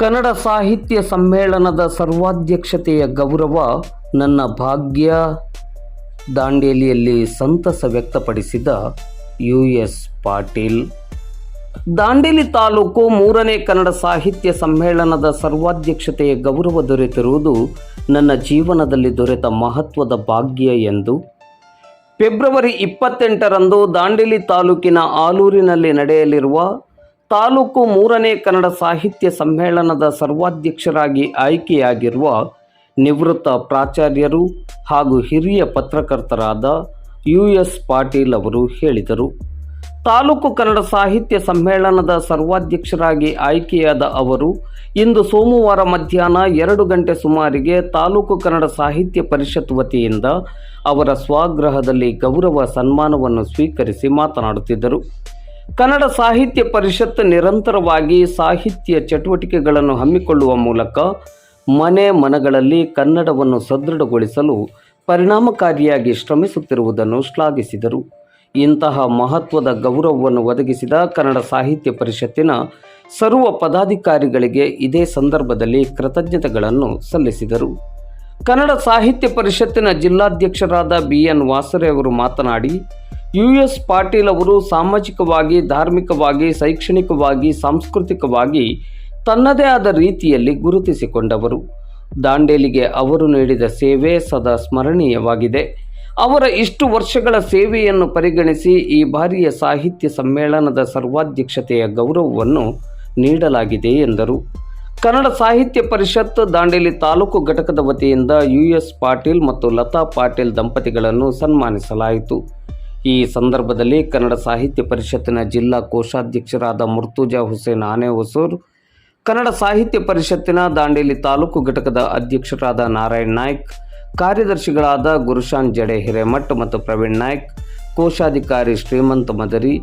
ಕನ್ನಡ ಸಾಹಿತ್ಯ ಸಮ್ಮೇಳನದ ಸರ್ವಾಧ್ಯಕ್ಷತೆಯ ಗೌರವ ನನ್ನ ಭಾಗ್ಯ. ದಾಂಡೇಲಿಯಲ್ಲಿ ಸಂತಸ ವ್ಯಕ್ತಪಡಿಸಿದ ಯು ಎಸ್ ಪಾಟೀಲ್. ದಾಂಡೇಲಿ ತಾಲೂಕು ಮೂರನೇ ಕನ್ನಡ ಸಾಹಿತ್ಯ ಸಮ್ಮೇಳನದ ಸರ್ವಾಧ್ಯಕ್ಷತೆಯ ಗೌರವ ದೊರೆತಿರುವುದು ನನ್ನ ಜೀವನದಲ್ಲಿ ದೊರೆತ ಮಹತ್ವದ ಭಾಗ್ಯ ಎಂದು. ಫೆಬ್ರವರಿ ಇಪ್ಪತ್ತೆಂಟರಂದು ದಾಂಡೇಲಿ ತಾಲೂಕಿನ ಆಲೂರಿನಲ್ಲಿ ನಡೆಯಲಿರುವ ತಾಲೂಕು ಮೂರನೇ ಕನ್ನಡ ಸಾಹಿತ್ಯ ಸಮ್ಮೇಳನದ ಸರ್ವಾಧ್ಯಕ್ಷರಾಗಿ ಆಯ್ಕೆಯಾಗಿರುವ ನಿವೃತ್ತ ಪ್ರಾಚಾರ್ಯರು ಹಾಗೂ ಹಿರಿಯ ಪತ್ರಕರ್ತರಾದ ಯು ಎಸ್ ಪಾಟೀಲ್ ಅವರು ಹೇಳಿದರು. ತಾಲೂಕು ಕನ್ನಡ ಸಾಹಿತ್ಯ ಸಮ್ಮೇಳನದ ಸರ್ವಾಧ್ಯಕ್ಷರಾಗಿ ಆಯ್ಕೆಯಾದ ಅವರು ಇಂದು ಸೋಮವಾರ ಮಧ್ಯಾಹ್ನ ಎರಡು ಗಂಟೆ ಸುಮಾರಿಗೆ ತಾಲೂಕು ಕನ್ನಡ ಸಾಹಿತ್ಯ ಪರಿಷತ್ ವತಿಯಿಂದ ಅವರ ಸ್ವಗೃಹದಲ್ಲಿ ಗೌರವ ಸನ್ಮಾನವನ್ನು ಸ್ವೀಕರಿಸಿ ಮಾತನಾಡುತ್ತಿದ್ದರು. ಕನ್ನಡ ಸಾಹಿತ್ಯ ಪರಿಷತ್ ನಿರಂತರವಾಗಿ ಸಾಹಿತ್ಯ ಚಟುವಟಿಕೆಗಳನ್ನು ಹಮ್ಮಿಕೊಳ್ಳುವ ಮೂಲಕ ಮನೆ ಮನಗಳಲ್ಲಿ ಕನ್ನಡವನ್ನು ಸದೃಢಗೊಳಿಸಲು ಪರಿಣಾಮಕಾರಿಯಾಗಿ ಶ್ರಮಿಸುತ್ತಿರುವುದನ್ನು ಶ್ಲಾಘಿಸಿದರು. ಇಂತಹ ಮಹತ್ವದ ಗೌರವವನ್ನು ಒದಗಿಸಿದ ಕನ್ನಡ ಸಾಹಿತ್ಯ ಪರಿಷತ್ತಿನ ಸರ್ವ ಪದಾಧಿಕಾರಿಗಳಿಗೆ ಇದೇ ಸಂದರ್ಭದಲ್ಲಿ ಕೃತಜ್ಞತೆಗಳನ್ನು ಸಲ್ಲಿಸಿದರು. ಕನ್ನಡ ಸಾಹಿತ್ಯ ಪರಿಷತ್ತಿನ ಜಿಲ್ಲಾಧ್ಯಕ್ಷರಾದ ಬಿ ಎನ್ ವಾಸರೆ ಅವರು ಮಾತನಾಡಿ ಯು ಎಸ್ ಪಾಟೀಲ್ ಅವರು ಸಾಮಾಜಿಕವಾಗಿ, ಧಾರ್ಮಿಕವಾಗಿ, ಶೈಕ್ಷಣಿಕವಾಗಿ, ಸಾಂಸ್ಕೃತಿಕವಾಗಿ ತನ್ನದೇ ಆದ ರೀತಿಯಲ್ಲಿ ಗುರುತಿಸಿಕೊಂಡವರು. ದಾಂಡೇಲಿಗೆ ಅವರು ನೀಡಿದ ಸೇವೆ ಸದಾ ಸ್ಮರಣೀಯವಾಗಿದೆ. ಅವರ ಇಷ್ಟು ವರ್ಷಗಳ ಸೇವೆಯನ್ನು ಪರಿಗಣಿಸಿ ಈ ಬಾರಿಯ ಸಾಹಿತ್ಯ ಸಮ್ಮೇಳನದ ಸರ್ವಾಧ್ಯಕ್ಷತೆಯ ಗೌರವವನ್ನು ನೀಡಲಾಗಿದೆ ಎಂದರು. ಕನ್ನಡ ಸಾಹಿತ್ಯ ಪರಿಷತ್, ದಾಂಡೇಲಿ ತಾಲೂಕು ಘಟಕದ ವತಿಯಿಂದ ಯು ಎಸ್ ಪಾಟೀಲ್ ಮತ್ತು ಲತಾ ಪಾಟೀಲ್ ದಂಪತಿಗಳನ್ನು ಸನ್ಮಾನಿಸಲಾಯಿತು. ಈ ಸಂದರ್ಭದಲ್ಲಿ ಕನ್ನಡ ಸಾಹಿತ್ಯ ಪರಿಷತ್ತಿನ ಜಿಲ್ಲಾ ಕೋಶಾಧ್ಯಕ್ಷರಾದ ಮುರ್ತುಜಾ ಹುಸೇನ್ ಆನೆ ಹೊಸೂರ್ ಕನ್ನಡ ಸಾಹಿತ್ಯ ಪರಿಷತ್ತಿನ ದಾಂಡೇಲಿ ತಾಲೂಕು ಘಟಕದ ಅಧ್ಯಕ್ಷರಾದ ನಾರಾಯಣ್ ನಾಯ್ಕ್, ಕಾರ್ಯದರ್ಶಿಗಳಾದ ಗುರುಶಾನ್ ಜಡೆ ಹಿರೇಮಠ್ ಮತ್ತು ಪ್ರವೀಣ್ ನಾಯ್ಕ್, ಕೋಶಾಧಿಕಾರಿ ಶ್ರೀಮಂತ ಮದರಿ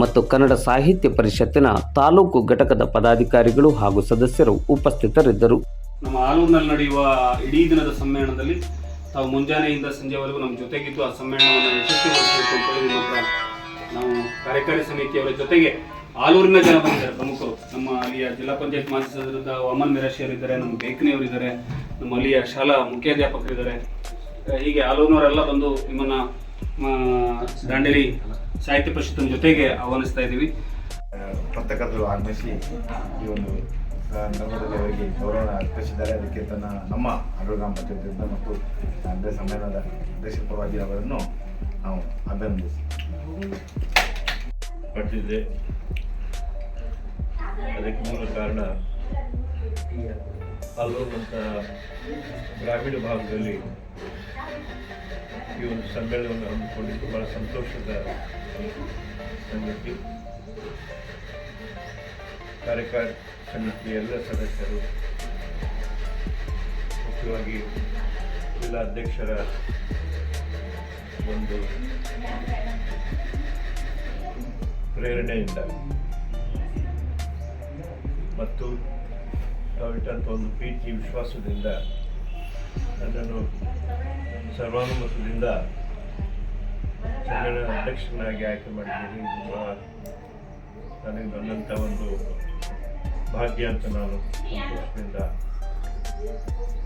ಮತ್ತು ಕನ್ನಡ ಸಾಹಿತ್ಯ ಪರಿಷತ್ತಿನ ತಾಲೂಕು ಘಟಕದ ಪದಾಧಿಕಾರಿಗಳು ಹಾಗೂ ಸದಸ್ಯರು ಉಪಸ್ಥಿತರಿದ್ದರು. ನಮ್ಮ ಆಲೂರಿನಲ್ಲಿ ನಡೆಯುವ ಇಡೀ ದಿನದ ಸಮ್ಮೇಳನದಲ್ಲಿ ತಾವು ಮುಂಜಾನೆಯಿಂದ ಸಂಜೆವರೆಗೂ ನಮ್ಮ ಜೊತೆಗಿದ್ದು ಆ ಸಮ್ಮೇಳನವನ್ನು ಯಶಸ್ವಿಗೊಳಿಸಬೇಕು ಅಂತ ಹೇಳಿ ನಾವು ಕಾರ್ಯಕಾರಿ ಸಮಿತಿಯವರ ಜೊತೆಗೆ ಆಲೂರಿನ ಜನ ಬಂದಿದ್ದಾರೆ, ಪ್ರಮುಖರು. ನಮ್ಮ ಅಲ್ಲಿಯ ಜಿಲ್ಲಾ ಪಂಚಾಯತ್ ಮಾಜಿ ಸದಸ್ಯರಾದ ಅಮನ್ ಇದ್ದಾರೆ, ನಮ್ಮ ಬೇಕನಿಯವರಿದ್ದಾರೆ, ನಮ್ಮ ಅಲ್ಲಿಯ ಶಾಲಾ ಮುಖ್ಯಾಧ್ಯಾಪಕರಿದ್ದಾರೆ. ಹೀಗೆ ಆಲೂರಿನವರೆಲ್ಲ ಬಂದು ನಿಮ್ಮನ್ನ ದಾಂಡೇಲಿ ಸಾಹಿತ್ಯ ಪರಿಷತ್ತಿನ ಜೊತೆಗೆ ಆಹ್ವಾನಿಸ್ತಾ ಇದ್ದೀವಿ. ಪತ್ರಕರ್ತರು ಆಗಮಿಸಿ ಈ ಒಂದು ಸಂದರ್ಭದಲ್ಲಿ ಅವರಿಗೆ ಗೌರವ ಅರ್ಪಿಸಿದ್ದಾರೆ. ಅದಕ್ಕೆ ತನ್ನ ನಮ್ಮ ಆಡಳಿತ ಗ್ರಾಮ ಪಂಚಾಯತಿಯಿಂದ ಮತ್ತು ಅಧ್ಯಕ್ಷ ಸಮ್ಮೇಳನದ ಅಧ್ಯಕ್ಷಪರವಾಗಿ ಅವರನ್ನು ನಾವು ಪಡೆದಿದೆ ಅದಕ್ಕೆ ಮೂಲ ಕಾರಣ ಅಲ್ಲೋದಂಥ ಗ್ರಾಮೀಣ ಭಾಗದಲ್ಲಿ ಈ ಒಂದು ಸಮ್ಮೇಳನವನ್ನು ಹಮ್ಮಿಕೊಂಡಿದ್ದು ಬಹಳ ಸಂತೋಷದ ಸಂಗತಿ. ಕಾರ್ಯಕಾರಿ ಸಮಿತಿಯ ಎಲ್ಲ ಸದಸ್ಯರು. ಮುಖ್ಯವಾಗಿ ಜಿಲ್ಲಾ ಅಧ್ಯಕ್ಷರ ಒಂದು ಪ್ರೇರಣೆಯಿಂದ ಮತ್ತು ತಾವಿಟ್ಟಂತ ಒಂದು ಪ್ರೀತಿ, ವಿಶ್ವಾಸದಿಂದ ಅದನ್ನು ಸರ್ವಾನುಮತದಿಂದ ಸಮ್ಮೇಳನ ಅಧ್ಯಕ್ಷನಾಗಿ ಆಯ್ಕೆ ಮಾಡಿದ್ದೀನಿ ನನಗೆ ಬಂದಂಥ ಒಂದು ಭಾಗ್ಯ ಅಂತ ನಾನು ಸಂತೋಷದಿಂದ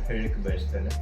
ಹೇಳಲಿಕ್ಕೆ ಬಯಸ್ತೇನೆ.